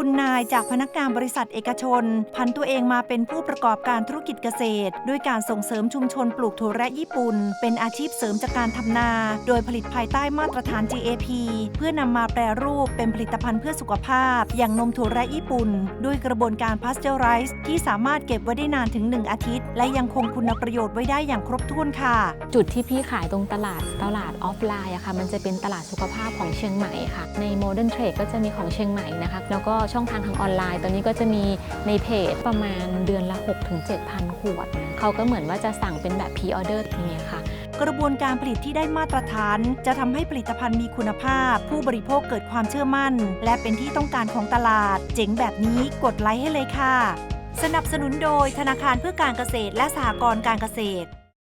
คุณนายจากพนักงานบริษัทเอกชน พันตัวเองมาเป็นผู้ประกอบการธุรกิจเกษตร ด้วยการส่งเสริมชุมชนปลูกถั่วแระญี่ปุ่น เป็นอาชีพเสริมจากการทำนา โดยผลิตภายใต้มาตรฐาน GAP เพื่อนำมาแปรรูปเป็นผลิตภัณฑ์เพื่อสุขภาพ อย่างนมถั่วแระญี่ปุ่น ด้วยกระบวนการพาสเจอร์ไรส์ที่สามารถเก็บไว้ได้นานถึง 1 อาทิตย์ และยังคงคุณประโยชน์ไว้ได้อย่างครบถ้วนค่ะ จุดที่พี่ขายตรงตลาดตลาดออฟไลน์อะค่ะมันจะเป็นตลาดสุขภาพของเชียงใหม่ค่ะในโมเดิร์นเทรดก็จะมีของเชียงใหม่นะคะแล้วก็ช่องทางทางออนไลน์ ตอนนี้ก็จะมีในเพจประมาณเดือนละ 6-7,000 ขวด เขาก็เหมือนว่าจะสั่งเป็นแบบพ r ออเดอร์อย่างเงี้ยค่ะกระบวนการผลิตที่ได้มาตรฐาน จะทำให้ผลิตภัณฑ์มีคุณภาพ ผู้บริโภคเกิดความเชื่อมั่น และเป็นที่ต้องการของตลาด เจ๋งแบบนี้กดไลค์ให้เลยค่ะ สนับสนุนโดยธนาคารเพื่อการเกษตรและสหกรณ์การเกษตร